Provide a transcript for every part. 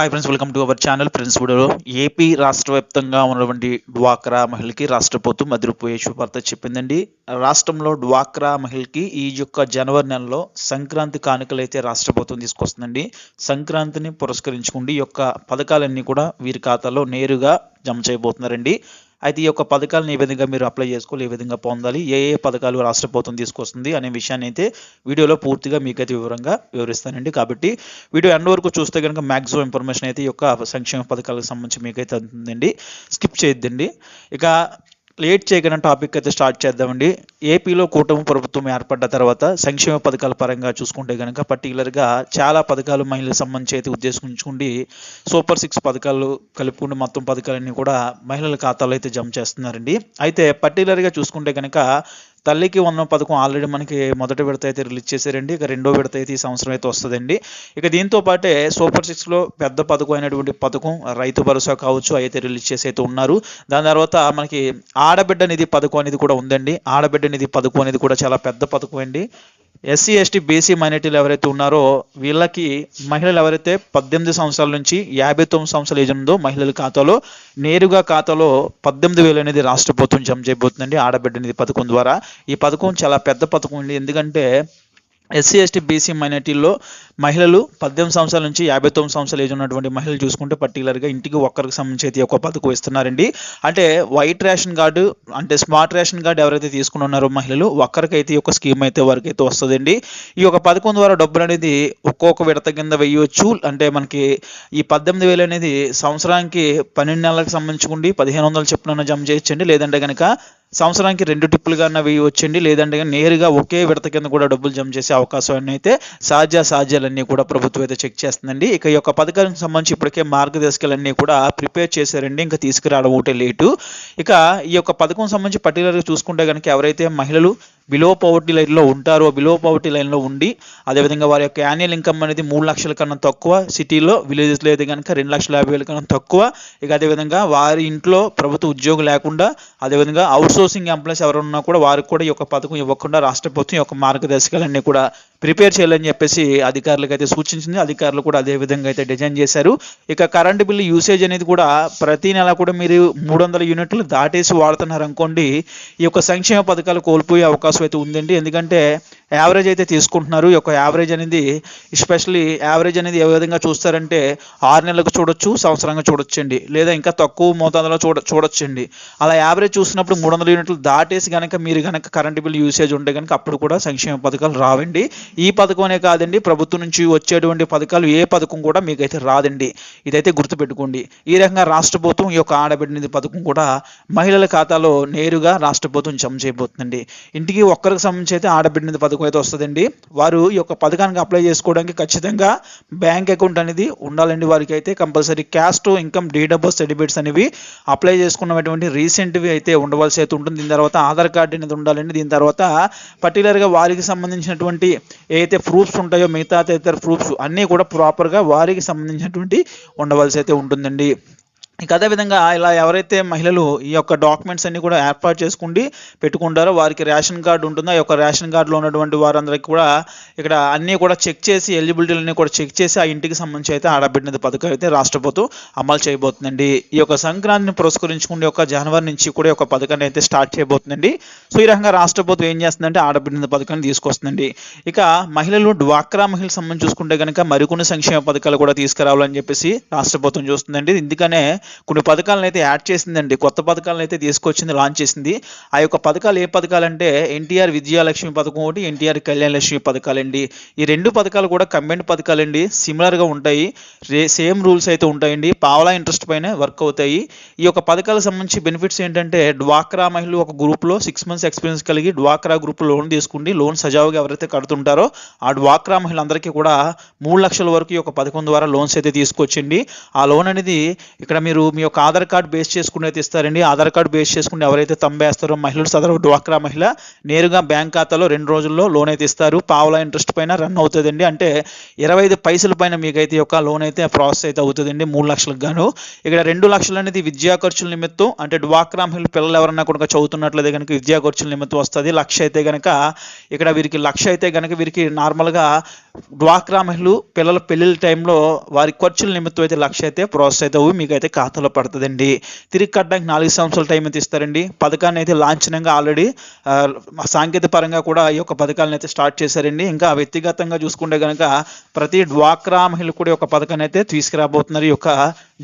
Hi friends welcome to our channel friends వీడియోలో AP రాష్ట్ర వ్యాప్తంగా ఉన్నటువంటి డ్వాక్రా మహిళకి రాష్ట్ర ప్రభుత్వం అదిరిపోయే శుభార్త చెప్పిందండి. రాష్ట్రంలో డ్వాక్రా మహిళకి ఈ యొక్క జనవరి నెలలో సంక్రాంతి కానుకలు అయితే రాష్ట్ర ప్రభుత్వం తీసుకొస్తుందండి. సంక్రాంతిని పురస్కరించుకుండి ఈ యొక్క పథకాలన్నీ కూడా వీరి ఖాతాలో నేరుగా జమ చేయబోతున్నారండి. అయితే ఈ యొక్క పథకాలను ఏ విధంగా మీరు అప్లై చేసుకోవాలి ఏ విధంగా పొందాలి ఏ ఏ పథకాలు రాష్ట్ర ప్రభుత్వం తీసుకొస్తుంది అనే విషయాన్ని అయితే వీడియోలో పూర్తిగా మీకైతే వివరంగా వివరిస్తానండి. కాబట్టి వీడియో ఎండ్ వరకు చూస్తే కనుక మ్యాక్సిమం ఇన్ఫర్మేషన్ అయితే ఈ యొక్క సంక్షేమ పథకాలకు సంబంధించి మీకైతే అందుతుందండి స్కిప్ చేయొద్దండి. ఇక లేట్ చేయకుండా టాపిక్ అయితే స్టార్ట్ చేద్దామండి. ఏపీలో కూటమి ప్రభుత్వం ఏర్పడ్డ తర్వాత సంక్షేమ పథకాల పరంగా చూసుకుంటే కనుక పర్టికులర్గా చాలా పథకాలు మహిళలకు సంబంధించి అయితే ఉద్దేశించుకుండి సూపర్ సిక్స్ పథకాలు కలుపుకుంటూ మొత్తం పథకాలన్నీ కూడా మహిళల ఖాతాలో అయితే జమ చేస్తున్నారండి. అయితే పర్టికులర్గా చూసుకుంటే కనుక తల్లికి వందనం పథకం ఆల్రెడీ మనకి మొదటి విడత అయితే రిలీజ్ చేశారండి. ఇక రెండో విడత అయితే ఈ సంవత్సరం అయితే వస్తుందండి. ఇక దీంతో పాటే సూపర్ సిక్స్లో పెద్ద పథకం అయినటువంటి పథకం రైతు భరోసా కావచ్చు అయితే రిలీజ్ చేసి అయితే ఉన్నారు. దాని తర్వాత మనకి ఆడబిడ్డ నిధి పథకం అనేది కూడా ఉందండి. ఆడబిడ్డ నిధి పథకం అనేది కూడా చాలా పెద్ద పథకం అండి. ఎస్సీ ఎస్టీ బీసీ మైనార్టీలు ఎవరైతే ఉన్నారో వీళ్ళకి మహిళలు ఎవరైతే పద్దెనిమిది సంవత్సరాల నుంచి యాభై తొమ్మిది సంవత్సరాల ఏజ్ ఉందో మహిళల ఖాతాలో నేరుగా ఖాతాలో పద్దెనిమిది వేలు అనేది రాష్ట్ర ప్రభుత్వం జమ చేయబోతుందండి. ఆడబిడ్డ నిధి పథకం ద్వారా. ఈ పథకం చాలా పెద్ద పథకం అండి. ఎందుకంటే ఎస్సీ ఎస్టీ బీసీ మైనార్టీల్లో మహిళలు పద్దెనిమిది సంవత్సరాల నుంచి యాభై తొమ్మిది సంవత్సరాలు ఏజ్ ఉన్నటువంటి మహిళలు చూసుకుంటే పర్టికులర్గా ఇంటికి ఒక్కరికి సంబంధించి అయితే ఒక పథకం ఇస్తున్నారండి అంటే వైట్ రేషన్ కార్డు అంటే స్మార్ట్ రేషన్ కార్డు ఎవరైతే తీసుకుని ఉన్నారో మహిళలు ఒక్కరికైతే ఈ యొక్క స్కీమ్ అయితే వారికైతే వస్తుందండి. ఈ యొక్క పథకం ద్వారా డబ్బులు అనేది ఒక్కొక్క విడత కింద వేయవచ్చు అంటే మనకి ఈ పద్దెనిమిది వేలు అనేది సంవత్సరానికి పన్నెండు నెలలకు సంబంధించుకుండి పదిహేను వందలు చెప్పున జమ చేయొచ్చండి. లేదంటే కనుక సంవత్సరానికి రెండు టిప్పులుగా వేయవచ్చండి లేదంటే నేరుగా ఒకే విడత కింద కూడా డబ్బులు జమ చేసే అవకాశాన్ని అయితే సాధ్య సాధ్యాలన్నీ కూడా ప్రభుత్వం అయితే చెక్ చేస్తుందండి. ఇక ఈ యొక్క పథకానికి సంబంధించి ఇప్పటికే మార్గదర్శకాలన్నీ కూడా ప్రిపేర్ చేశారండి. ఇంకా తీసుకురావడం ఒకటే లేటు. ఇక ఈ యొక్క పథకం సంబంధించి పర్టికులర్గా చూసుకుంటే కనుక ఎవరైతే మహిళలు బిలో పవర్టీ లైన్లో ఉంటారో బిలో పవర్టీ లైన్లో ఉండి అదేవిధంగా వారి యొక్క యాన్యువల్ ఇన్కమ్ అనేది మూడు లక్షల కన్నా తక్కువ సిటీలో విలేజెస్లో అయితే కనుక రెండు లక్షల యాభై వేల కన్నా తక్కువ. ఇక అదేవిధంగా వారి ఇంట్లో ప్రభుత్వ ఉద్యోగం లేకుండా అదేవిధంగా అవుట్ సోర్సింగ్ ఎంప్లాయీస్ ఎవరున్నా కూడా వారికి కూడా ఈ యొక్క పథకం ఇవ్వకుండా రాష్ట్ర ప్రభుత్వం యొక్క మార్గదర్శకాలన్నీ కూడా ప్రిపేర్ చేయాలని చెప్పేసి అధికారులకు అయితే సూచించింది. అధికారులు కూడా అదే విధంగా అయితే డిజైన్ చేశారు. ఇక కరెంటు బిల్లు యూసేజ్ అనేది కూడా ప్రతి నెల కూడా మీరు మూడు వందల యూనిట్లు దాటేసి వాడుతున్నారు అనుకోండి ఈ యొక్క సంక్షేమ పథకాలు కోల్పోయే అవకాశం అయితే ఉందండి. ఎందుకంటే యావరేజ్ అయితే తీసుకుంటున్నారు. ఈ యొక్క యావరేజ్ అనేది ఎస్పెషల్లీ యావరేజ్ అనేది ఏ విధంగా చూస్తారంటే ఆరు నెలలకు చూడొచ్చు సంవత్సరంగా చూడొచ్చండి. లేదా ఇంకా తక్కువ మోతాదులో చూడ చూడొచ్చండి. అలా యావరేజ్ చూసినప్పుడు మూడు వందల యూనిట్లు దాటేసి కనుక మీరు కనుక కరెంటు బిల్ యూసేజ్ ఉంటే కనుక అప్పుడు కూడా సంక్షేమ పథకాలు రావండి. ఈ పథకం కాదండి ప్రభుత్వం నుంచి వచ్చేటువంటి పథకాలు ఏ పథకం కూడా మీకైతే రాదండి. ఇదైతే గుర్తుపెట్టుకోండి. ఈ రకంగా రాష్ట్ర ప్రభుత్వం ఈ యొక్క ఆడబిడ్డ నిధి పథకం కూడా మహిళల ఖాతాలో నేరుగా రాష్ట్ర ప్రభుత్వం జమ చేయబోతుందండి. ఇంటికి ఒక్కరికి సంబంధించి అయితే ఆడబిడ్డ నిధి పథకం అయితే వస్తుందండి? వారు ఈ యొక్క పథకానికి అప్లై చేసుకోవడానికి ఖచ్చితంగా బ్యాంక్ అకౌంట్ అనేది ఉండాలండి వారికి అయితే compulsory. Caste income date of birth certificates అనేవి అప్లై చేసుకున్నటువంటి రీసెంట్వి అయితే ఉండవలసి అయితే ఉంటుంది. దీని తర్వాత ఆధార్ కార్డు అనేది ఉండాలండి. దీని తర్వాత పర్టికులర్గా వారికి సంబంధించినటువంటి ఏదైతే ప్రూఫ్స్ ఉంటాయో మిగతా తదితర ప్రూఫ్స్ అన్నీ కూడా ప్రాపర్గా వారికి సంబంధించినటువంటి ఉండవలసి అయితే ఉంటుందండి. ఇక అదేవిధంగా ఇలా ఎవరైతే మహిళలు ఈ యొక్క డాక్యుమెంట్స్ అన్ని కూడా ఏర్పాటు చేసుకుండి పెట్టుకుంటారో వారికి రేషన్ కార్డు ఉంటుందో? ఆ యొక్క రేషన్ కార్డులో ఉన్నటువంటి వారందరికీ కూడా ఇక్కడ అన్నీ కూడా చెక్ చేసి ఎలిజిబిలిటీలన్నీ కూడా చెక్ చేసి ఆ ఇంటికి సంబంధించి అయితే ఆడబిడ్డ పథకం అయితే రాష్ట్ర ప్రభుత్వం అమలు చేయబోతుందండి. ఈ యొక్క సంక్రాంతిని పురస్కరించుకుని యొక్క జనవరి నుంచి కూడా యొక్క పథకాన్ని అయితే స్టార్ట్ చేయబోతుందండి. సో ఈ రకంగా రాష్ట్ర ప్రభుత్వం ఏం చేస్తుందంటే ఆడబిడ్డ పథకాన్ని తీసుకొస్తుందండి. ఇక మహిళలు డ్వాక్రా మహిళల సంబంధించి చూసుకుంటే కనుక మరికొన్ని సంక్షేమ పథకాలు కూడా తీసుకురావాలని చెప్పేసి రాష్ట్ర ప్రభుత్వం చూస్తుందండి. ఎందుకనే కొన్ని పథకాలను అయితే యాడ్ చేసిందండి. కొత్త పథకాలను అయితే తీసుకొచ్చింది లాంచ్ చేసింది. ఆ యొక్క పథకాలు ఏ పథకాలు అంటే ఎన్టీఆర్ విజయలక్ష్మి పథకం ఒకటి ఎన్టీఆర్ కళ్యాణ లక్ష్మి పథకాలండి. ఈ రెండు పథకాలు కూడా కంబైండ్ పథకాలండి. సిమిలర్గా ఉంటాయి. రే సేమ్ రూల్స్ అయితే ఉంటాయండి. పావలా ఇంట్రెస్ట్ పైన వర్క్ అవుతాయి. ఈ యొక్క పథకాలకు సంబంధించి బెనిఫిట్స్ ఏంటంటే డ్వాక్రా మహిళలు ఒక గ్రూప్లో సిక్స్ మంత్స్ ఎక్స్పీరియన్స్ కలిగి డ్వాక్రా గ్రూప్ లోన్ తీసుకుండి లోన్ సజావుగా ఎవరైతే కడుతుంటారో ఆ డ్వాక్రా మహిళలందరికీ కూడా మూడు లక్షల వరకు ఈ యొక్క పథకం ద్వారా లోన్స్ అయితే తీసుకొచ్చింది. ఆ లోన్ అనేది ఇక్కడ మీరు మీరు మీ యొక్క ఆధార్ కార్డ్ బేస్ చేసుకుని అయితే ఇస్తారండి. ఆధార్ కార్డ్ బేస్ చేసుకుని ఎవరైతే తంబేస్తారో మహిళలు సదరు డ్వాక్రా మహిళ నేరుగా బ్యాంక్ ఖాతాలో రెండు రోజుల్లో లోన్ అయితే ఇస్తారు. పావుల ఇంట్రెస్ట్ పైన రన్ అవుతుందండి. అంటే ఇరవై ఐదు పైసల పైన మీకైతే యొక్క లోన్ అయితే ప్రాసెస్ అయితే అవుతుందండి. మూడు లక్షలకు గాను. ఇక్కడ రెండు లక్షలు అనేది విద్యా ఖర్చుల నిమిత్తం అంటే డ్వాక్రా మహిళ పిల్లలు ఎవరన్నా కనుక చదువుతున్నట్లయితే కనుక విద్యా ఖర్చుల నిమిత్తం వస్తుంది. లక్ష అయితే కనుక ఇక్కడ వీరికి లక్ష అయితే కనుక వీరికి నార్మల్గా డ్వాక్రా మహిళలు పిల్లల పెళ్ళిళ్ళ టైంలో వారి ఖర్చుల నిమిత్తం అయితే లక్ష అయితే ప్రాసెస్ అయితే అవి మీకు అయితే ఖాతాలో పడుతుందండి. తిరిగి కట్టడానికి నాలుగు సంవత్సరాల టైం అయితే ఇస్తారండి. పథకాన్ని అయితే లాంఛనంగా ఆల్రెడీ సాంకేతిక పరంగా కూడా ఈ యొక్క పథకాలను అయితే స్టార్ట్ చేశారండి. ఇంకా వ్యక్తిగతంగా చూసుకుంటే కనుక ప్రతి డ్వాక్రా మహిళ కూడా ఒక పథకాన్ని అయితే తీసుకురాబోతున్నారు ఈ యొక్క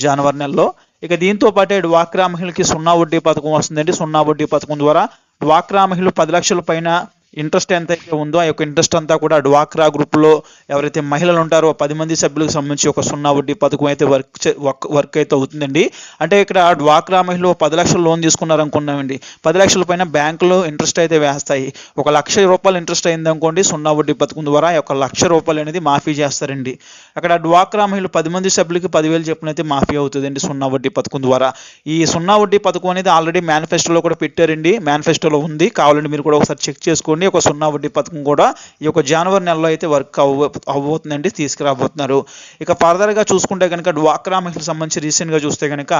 జనవరి నెలలో. ఇక దీంతో పాటే డ్వాక్రా మహిళకి సున్నా వడ్డీ పథకం వస్తుందండి. సున్నా వడ్డీ పథకం ద్వారా డ్వాక్రా మహిళలు పది లక్షల పైన ఇంట్రెస్ట్ ఎంత అయితే ఉందో ఆ యొక్క ఇంట్రెస్ట్ అంతా కూడా డ్వాక్రా గ్రూప్లో ఎవరైతే మహిళలు ఉంటారో పది మంది సభ్యులకు సంబంధించి ఒక సున్నా వడ్డీ పథకం అయితే వర్క్ చే- వర్క్ వర్క్ అయితే అవుతుందండి. అంటే ఇక్కడ డ్వాక్రా మహిళలు పది లక్షలు లోన్ తీసుకున్నారనుకున్నామండి. పది లక్షల పైన బ్యాంకులో ఇంట్రెస్ట్ అయితే వేస్తాయి. ఒక లక్ష రూపాయలు ఇంట్రెస్ట్ అయింది అనుకోండి సున్నా వడ్డీ పథకం ద్వారా ఆ యొక్క లక్ష రూపాయలు అనేది మాఫీ చేస్తారండి. అక్కడ డ్వాక్రా మహిళలు పది మంది సభ్యులకి పదివేలు చెప్పిన అయితే మాఫీ అవుతుందండి సున్నా వడ్డీ పథకం ద్వారా. ఈ సున్నా వడ్డీ పథకం అనేది ఆల్రెడీ మేనిఫెస్టోలో కూడా పెట్టారండి. మేనిఫెస్టోలో ఉంది. కావాలంటే మీరు కూడా ఒకసారి చెక్ చేసుకోండి. ఒక సున్నా వడ్డీ పథకం కూడా ఈ యొక్క జనవరి నెలలో అయితే వర్క్ అవ్వ అవ్వబోతుందండి తీసుకురాబోతున్నారు. ఇక ఫర్దర్గా చూసుకుంటే కనుక డ్వాక్రా మహిళలకు సంబంధించి రీసెంట్గా చూస్తే కనుక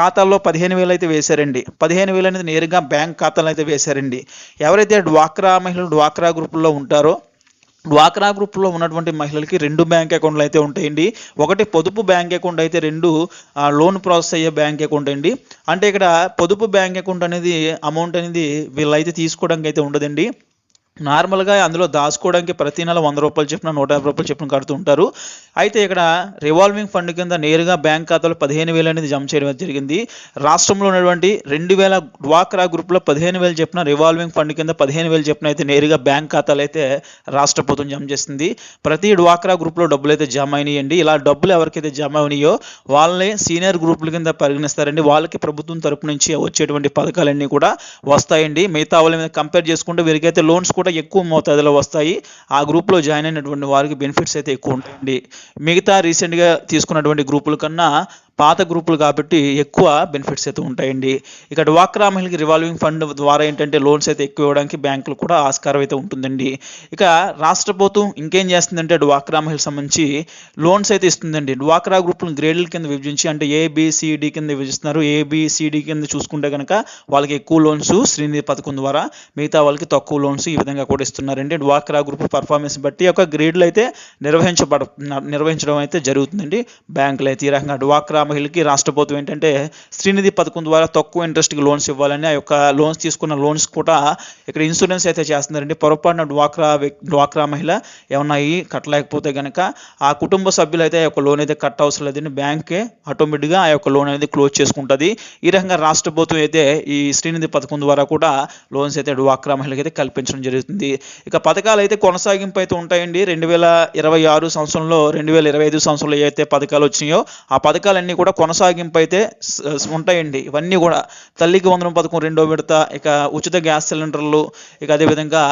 ఖాతాల్లో పదిహేను వేలు అయితే వేశారండి. పదిహేను వేలు అనేది నేరుగా బ్యాంక్ ఖాతాలో అయితే వేశారండి. ఎవరైతే డ్వాక్రా మహిళలు డ్వాక్రా గ్రూపుల్లో ఉంటారో డ్వాక్రా గ్రూప్లో ఉన్నటువంటి మహిళలకి రెండు బ్యాంక్ అకౌంట్లు అయితే ఉంటాయండి. ఒకటి పొదుపు బ్యాంక్ అకౌంట్ అయితే రెండు లోన్ ప్రాసెస్ అయ్యే బ్యాంక్ అకౌంట్ అండి. అంటే ఇక్కడ పొదుపు బ్యాంక్ అకౌంట్ అనేది అమౌంట్ అనేది వీళ్ళైతే తీసుకోవడానికి అయితే ఉండదండి. నార్మల్గా అందులో దాచుకోవడానికి ప్రతి నెల వంద రూపాయలు చెప్పిన నూట యాభై రూపాయలు చెప్పిన కడుతూ ఉంటారు. అయితే ఇక్కడ రివాల్వింగ్ ఫండ్ కింద నేరుగా బ్యాంక్ ఖాతాలో పదిహేను వేలు అనేది జమ చేయడం జరిగింది. రాష్ట్రంలో ఉన్నటువంటి రెండు వేల డ్వాక్రా గ్రూప్లో పదిహేను వేలు చెప్పిన రివాల్వింగ్ ఫండ్ కింద పదిహేను వేలు చెప్పిన అయితే నేరుగా బ్యాంక్ ఖాతాలు అయితే రాష్ట్ర ప్రభుత్వం జమ చేస్తుంది. ప్రతి డ్వాక్రా గ్రూప్లో డబ్బులు అయితే జమ అయినాయండి. ఇలా డబ్బులు ఎవరికైతే జమ అయినాయో వాళ్ళని సీనియర్ గ్రూపుల కింద పరిగణిస్తారండి. వాళ్ళకి ప్రభుత్వం తరపు నుంచి వచ్చేటువంటి పథకాలన్నీ కూడా వస్తాయండి. మిగతా వాళ్ళ మీద కంపేర్ చేసుకుంటే వీరికైతే లోన్స్ కూడా ఎక్కువ మోతాదులో వస్తాయి. ఆ గ్రూప్లో జాయిన్ అయినటువంటి వారికి బెనిఫిట్స్ అయితే ఎక్కువ ఉంటాయండి. మిగతా రీసెంట్గా తీసుకున్నటువంటి గ్రూపుల కన్నా పాత గ్రూపులు కాబట్టి ఎక్కువ బెనిఫిట్స్ అయితే ఉంటాయండి. ఇక డ్వాక్రా మహిళకి రివాల్వింగ్ ఫండ్ ద్వారా ఏంటంటే లోన్స్ అయితే ఎక్కువ ఇవ్వడానికి బ్యాంకులు కూడా ఆస్కారం అయితే ఉంటుందండి. ఇక రాష్ట్ర ప్రభుత్వం ఇంకేం చేస్తుందంటే డ్వాక్రా మహిళకి సంబంధించి లోన్స్ అయితే ఇస్తుందండి. డ్వాక్రా గ్రూపులను గ్రేడ్ల కింద విభజించి అంటే ఏబిసిడి కింద విభజిస్తున్నారు. ఏబిసిడి కింద చూసుకుంటే కనుక వాళ్ళకి ఎక్కువ లోన్స్ శ్రీనిధి పథకం ద్వారా మిగతా వాళ్ళకి తక్కువ లోన్స్ ఈ విధంగా కూడా ఇస్తున్నారండి. డ్వాక్రా గ్రూప్ పర్ఫార్మెన్స్ బట్టి ఒక గ్రేడ్లు అయితే నిర్వహించబడ నిర్వహించడం అయితే జరుగుతుందండి. బ్యాంకులు అయితే ఈ రకంగా డ్వాక్రా మహిళకి రాష్ట్ర ప్రభుత్వం ఏంటంటే శ్రీనిధి పథకం ద్వారా తక్కువ ఇంట్రెస్ట్కి లోన్స్ ఇవ్వాలని ఆ యొక్క లోన్స్ తీసుకున్న లోన్స్ కూడా ఇక్కడ ఇన్సూరెన్స్ అయితే చేస్తున్నారండి. పొరపాటున డ్వాక్రా డ్వాక్రా మహిళ ఏమన్నా అయ్యి కట్టలేకపోతే కనుక ఆ కుటుంబ సభ్యులు అయితే ఆ యొక్క లోన్ అయితే కట్ అవసరం లేదని బ్యాంకే ఆటోమేటిక్గా ఆ యొక్క లోన్ అనేది క్లోజ్ చేసుకుంటుంది. ఈ రకంగా రాష్ట్ర ప్రభుత్వం అయితే ఈ శ్రీనిధి పథకం ద్వారా కూడా లోన్స్ అయితే డ్వాక్రా మహిళకి అయితే కల్పించడం జరుగుతుంది. ఇక పథకాలు అయితే కొనసాగింపు అయితే ఉంటాయండి. రెండు వేల ఇరవై ఆరు సంవత్సరంలో రెండు వేల ఇరవై ఐదు సంవత్సరంలో అయితే పథకాలు వచ్చినాయో ఆ పథకాలన్నీ కూడా కొనసాగింపు అయితే ఉంటాయండి. ఇవన్నీ కూడా తల్లికి వందనం పథకం రెండో విడత ఇక ఉచిత గ్యాస్ సిలిండర్లు ఇక అదేవిధంగా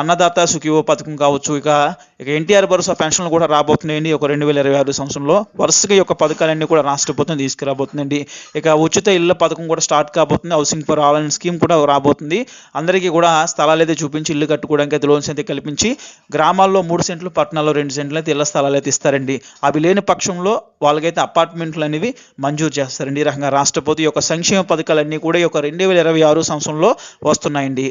అన్నదాత సుఖీవో పథకం కావచ్చు ఇక ఇక ఎన్టీఆర్ భరోసా పెన్షన్లు కూడా రాబోతున్నాయండి. ఒక రెండు వేల ఇరవై ఆరు సంవత్సరంలో వరుసగా యొక్క పథకాలన్నీ కూడా రాష్ట్ర ప్రభుత్వం తీసుకురాబోతుందండి. ఇక ఉచిత ఇళ్ళ పథకం కూడా స్టార్ట్ కాబోతుంది. హౌసింగ్ ఫర్ ఆల్ అనే స్కీమ్ కూడా రాబోతుంది. అందరికీ కూడా స్థలాలు అయితే చూపించి ఇల్లు కట్టుకోవడానికి అయితే లోన్స్ అయితే కల్పించి గ్రామాల్లో మూడు సెంట్లు పట్టణాల్లో రెండు సెంట్లు అయితే ఇళ్ళ స్థలాలు అయితే ఇస్తారండి. అవి లేని పక్షంలో వాళ్ళకైతే అపార్ట్మెంట్లు అనేవి మంజూరు చేస్తారండి. ఈ రకంగా రాష్ట్రపతి యొక్క సంక్షేమ పథకాలన్నీ కూడా ఈ యొక్క రెండు వేల ఇరవై ఆరు సంవత్సరంలో వస్తున్నాయండి.